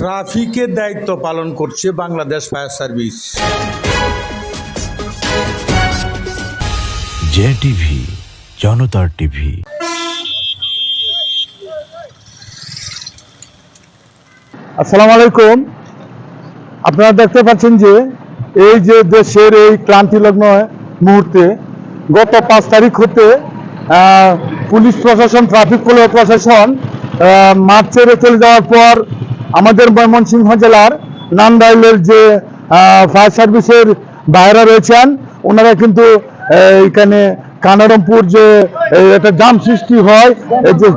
ট্রাফিকের দায়িত্ব পালন করছে Bangladesh fire service. J TV জনতার টিভি। আসসালামু আলাইকুম। আপনারা দেখতে পাচ্ছেন যে এই যে দেশের এই ক্লান্তিলগ্ন মুহূর্তে গত পাঁচ তারিখ হতে পুলিশ প্রশাসন ট্রাফিক পুলিশ প্রশাসন ছেড়ে চলে যাওয়ার পর আমাদের ময়মনসিংহ জেলার নান্দাইলের যে ফায়ার সার্ভিসের বাইরে রয়েছেন, ওনারা কিন্তু এখানে কানারমপুর যে একটা জাম সৃষ্টি হয়, এই যে,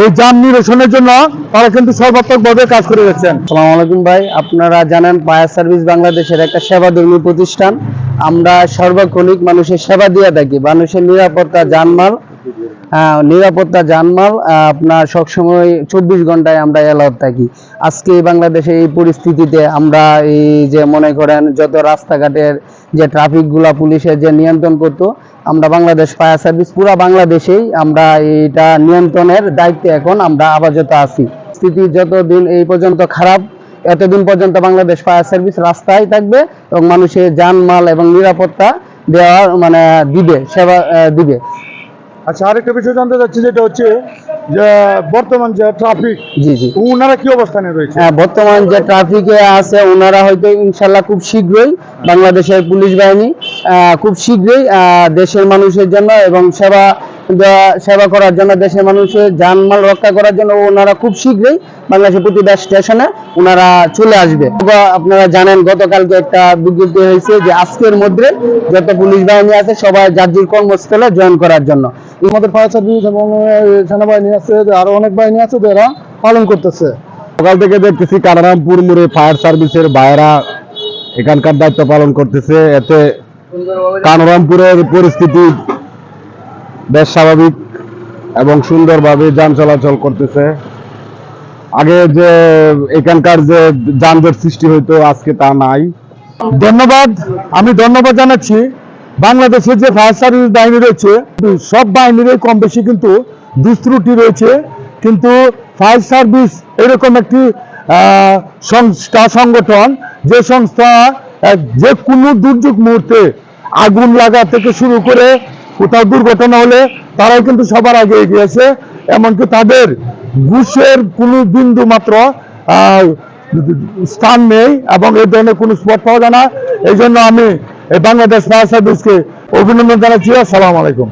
এই জাম নিরসনের জন্য তারা কিন্তু সর্বাত্মকভাবে কাজ করে যাচ্ছেন। সালাম আলাইকুম ভাই, আপনারা জানেন ফায়ার সার্ভিস বাংলাদেশের একটা সেবা সেবাধর্মী প্রতিষ্ঠান। আমরা সর্বক্ষণিক মানুষের সেবা দিয়ে থাকি, মানুষের নিরাপত্তা, জানমাল নিরাপত্তা জানমাল আপনার সবসময় চব্বিশ ঘন্টায় আমরা এলাউড থাকি। আজকে বাংলাদেশে এই পরিস্থিতিতে আমরা এই যে মনে করেন যত রাস্তাঘাটের যে ট্রাফিকগুলা পুলিশের যে নিয়ন্ত্রণ করতো, আমরা বাংলাদেশ ফায়ার সার্ভিস পুরা বাংলাদেশেই আমরা এইটা নিয়ন্ত্রণের দায়িত্বে এখন আমরা আপাতত আছি। স্থিতি যতদিন এই পর্যন্ত খারাপ, এতদিন পর্যন্ত বাংলাদেশ ফায়ার সার্ভিস রাস্তায় থাকবে এবং মানুষের জানমাল এবং নিরাপত্তা দেওয়ার মানে দিবে, সেবা দিবে। আচ্ছা আরেকটা বিষয় জানতে চাচ্ছি যেটা হচ্ছে যে বর্তমান যে ট্রাফিক জি জি। ওনারা কি অবস্থানে রয়েছে? হ্যাঁ বর্তমান যে ট্রাফিকে আছে ওনারা হয়তো ইনশাল্লাহ খুব শীঘ্রই বাংলাদেশের পুলিশ বাহিনী খুব শীঘ্রই দেশের মানুষের জন্য এবং সেবা সেবা করার জন্য দেশের মানুষের জানমাল রক্ষা করার জন্য ওনারা খুব শীঘ্রই বাংলাদেশের প্রতিটা স্টেশনে ওনারা চলে আসবে। আপনারা জানেন গতকালকে একটা বিজ্ঞপ্তি হয়েছে যে আজকের মধ্যে যত পুলিশ বাহিনী আছে সবাই যার কর্মস্থলে জয়েন করার জন্য। আমাদের ফায়ার সার্ভিস এবং সেনাবাহিনী আছে আরও অনেক বাহিনী আছে যারা পালন করতেছে। সকাল থেকে দেখতেছি কানারামপুর মোড়ে ফায়ার সার্ভিসের ভাইয়েরা এখানকার দায়িত্ব পালন করতেছে। এতে কানারামপুরের পরিস্থিতি বেশ স্বাভাবিক এবং সুন্দরভাবে যান চলাচল করতেছে। আগে যে এখানকার যে যানজট সৃষ্টি হইতো আজকে তা নাই। ধন্যবাদ। আমি ধন্যবাদ জানাচ্ছি। বাংলাদেশের যে ফায়ার সার্ভিস বাহিনী রয়েছে, সব বাহিনীরই কম বেশি কিন্তু দুষ্ত্রুটি রয়েছে। কিন্তু ফায়ার সার্ভিস এরকম একটি সংস্থা, সংগঠন, যে সংস্থা যে কোনো দুর্যোগ মুহূর্তে আগুন লাগা থেকে শুরু করে কোথাও দুর্ঘটনা হলে তারাই কিন্তু সবার আগে এগিয়েছে এমনকি তাদের ঘুষের কোনো বিন্দু মাত্র স্থান নেই এবং এই ধরনের কোনো স্পট পাওয়া যায় না। এই জন্য আমি এই বাংলাদেশ ফায়ার সার্ভিসকে অভিনন্দন জানাচ্ছি। আসসালামু আলাইকুম।